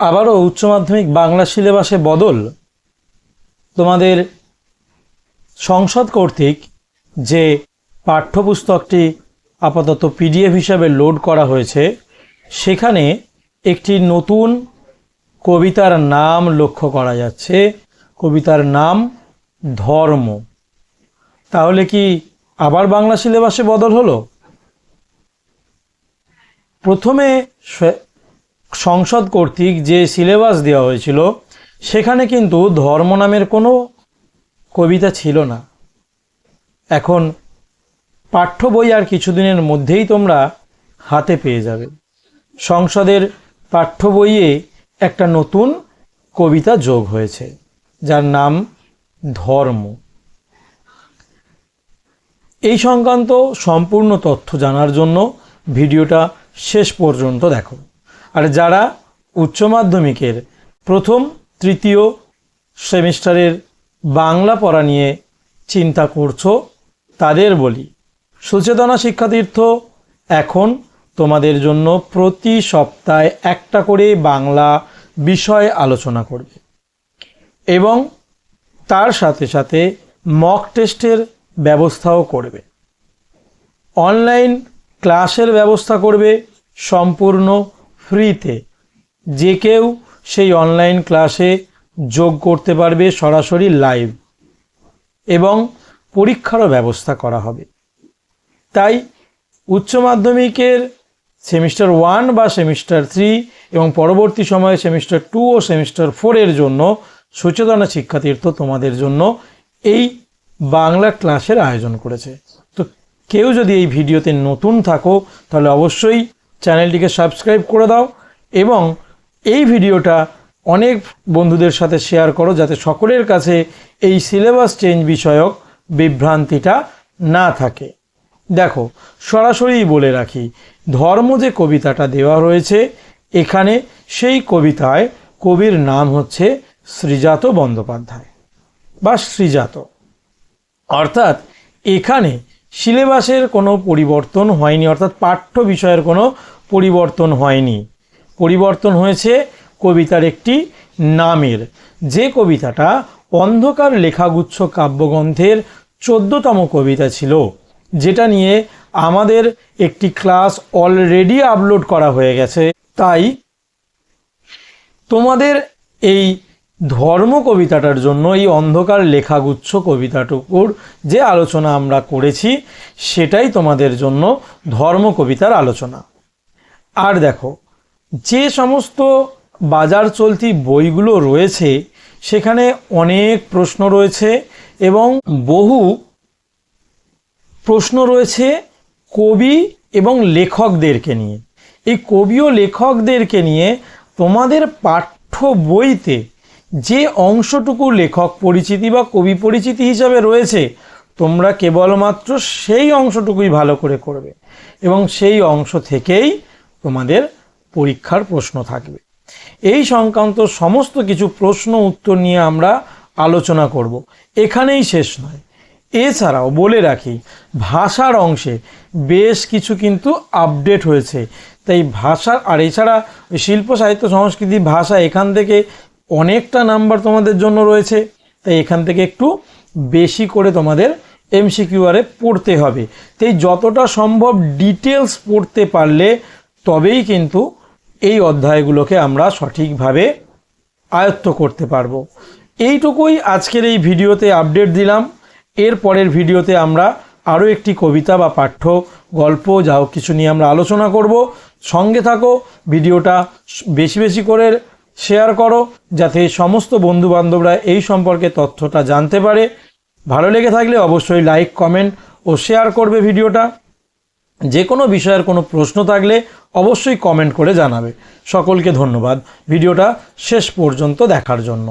আবারও উচ্চ মাধ্যমিক বাংলা সিলেবাসে বদল। তোমাদের সংসদ কর্তৃক যে পাঠ্যপুস্তকটি আপাতত পিডিএফ হিসাবে লোড করা হয়েছে, সেখানে একটি নতুন কবিতার নাম লক্ষ্য করা যাচ্ছে। কবিতার নাম ধর্ম। তাহলে কি আবার বাংলা সিলেবাসে বদল হলো? প্রথমে সংসদ কর্তৃক যে সিলেবাস দেওয়া হয়েছিল, সেখানে কিন্তু ধর্ম নামের কোনো কবিতা ছিল না। এখন পাঠ্য বই আর কিছুদিনের মধ্যেই তোমরা হাতে পেয়ে যাবে। সংসদের পাঠ্য বইয়ে একটা নতুন কবিতা যোগ হয়েছে, যার নাম ধর্ম। এই সংক্রান্ত সম্পূর্ণ তথ্য জানার জন্য ভিডিওটা শেষ পর্যন্ত দেখো। আর যারা উচ্চ মাধ্যমিকের প্রথম, তৃতীয় সেমিস্টারের বাংলা পড়া নিয়ে চিন্তা করছ, তাদের বলি, সুচেতনা শিক্ষাতীর্থ এখন তোমাদের জন্য প্রতি সপ্তাহে একটা করে বাংলা বিষয় আলোচনা করবে। এবং তার সাথে সাথে মক টেস্টের ব্যবস্থাও করবে। অনলাইন ক্লাসের ব্যবস্থা করবে, সম্পূর্ণ ফ্রিতে। যে কেউ সেই অনলাইন ক্লাসে যোগ করতে পারবে সরাসরি লাইভ। এবং পরীক্ষারও ব্যবস্থা করা হবে। তাই উচ্চ মাধ্যমিকের সেমিস্টার ওয়ান বা সেমিস্টার থ্রি এবং পরবর্তী সময়ে সেমিস্টার টু ও সেমিস্টার ফোরের জন্য সচেতনা শিক্ষাতীর্থ তোমাদের জন্য এই বাংলা ক্লাসের আয়োজন করেছে। তো কেউ যদি এই ভিডিওতে নতুন থাকো, তাহলে অবশ্যই চ্যানেলটিকে সাবস্ক্রাইব করে দাও এবং এই ভিডিওটা অনেক বন্ধুদের সাথে শেয়ার করো যাতে সকলের কাছে এই সিলেবাস চেঞ্জ বিষয়ক বিভ্রান্তিটা না থাকে। দেখো, সরাসরি বলে রাখি, ধর্ম যে কবিতাটা দেওয়া রয়েছে, এখানে সেই কবিতায় কবির নাম হচ্ছে শ্রীজাত বন্দ্যোপাধ্যায় বা শ্রীজাত অর্থাৎ এখানে সিলেবাসের কোনো পরিবর্তন হয়নি, অর্থাৎ পাঠ্য বিষয়ের কোনো পরিবর্তন হয়নি। পরিবর্তন হয়েছে কবিতার একটি নামের। যে কবিতাটা অন্ধকার লেখাগুচ্ছ কাব্যগ্রন্থের চোদ্দতম কবিতা ছিল, যেটা নিয়ে আমাদের একটি ক্লাস অলরেডি আপলোড করা হয়ে গেছে। তাই তোমাদের এই ধর্ম কবিতাটার জন্য এই অন্ধকার লেখাগুচ্ছ কবিতাটুকুর যে আলোচনা আমরা করেছি, সেটাই তোমাদের জন্য ধর্ম কবিতার আলোচনা। আর দেখো, যে সমস্ত বাজার চলতি বইগুলো রয়েছে, সেখানে অনেক প্রশ্ন রয়েছে এবং বহু প্রশ্ন রয়েছে কবি এবং লেখকদেরকে নিয়ে। এই কবি ও লেখকদেরকে নিয়ে তোমাদের পাঠ্য বইতে যে অংশটুকু লেখক পরিচিতি বা কবি পরিচিতি হিসাবে রয়েছে, তোমরা কেবলমাত্র সেই অংশটুকুই ভালো করে করবে এবং সেই অংশ থেকেই তোমাদের পরীক্ষার প্রশ্ন থাকবে। এই সংক্রান্ত সমস্ত কিছু প্রশ্ন উত্তর নিয়ে আমরা আলোচনা করব। এখানেই শেষ নয়। এছাড়াও বলে রাখি, ভাষার অংশে বেশ কিছু কিন্তু আপডেট হয়েছে। তাই ভাষা আর এছাড়া শিল্প, সাহিত্য, সংস্কৃতি, ভাষা এখান থেকে অনেকটা নাম্বার তোমাদের জন্য রয়েছে, তাই এখান থেকে একটু বেশি করে তোমাদের এমসিকিউআরে পড়তে হবে। তাই যতটা সম্ভব ডিটেলস পড়তে পারলে তবেই কিন্তু এই অধ্যায়গুলোকে আমরা সঠিকভাবে আয়ত্ত করতে পারব। এইটুকুই আজকের এই ভিডিওতে আপডেট দিলাম। এর পরের ভিডিওতে আমরা আরও একটি কবিতা বা পাঠ্য, গল্প, যা কিছু নিয়ে আমরা আলোচনা করব। সঙ্গে থাকো, ভিডিওটা বেশি বেশি করে শেয়ার করো যাতে সমস্ত বন্ধুবান্ধবরা এই সম্পর্কে তথ্যটা জানতে পারে। ভালো লেগে থাকলে অবশ্যই লাইক, কমেন্ট ও শেয়ার করবে ভিডিওটা। যে কোনো বিষয়ের কোনো প্রশ্ন থাকলে অবশ্যই কমেন্ট করে জানাবে। সকলকে ধন্যবাদ ভিডিওটা শেষ পর্যন্ত দেখার জন্য।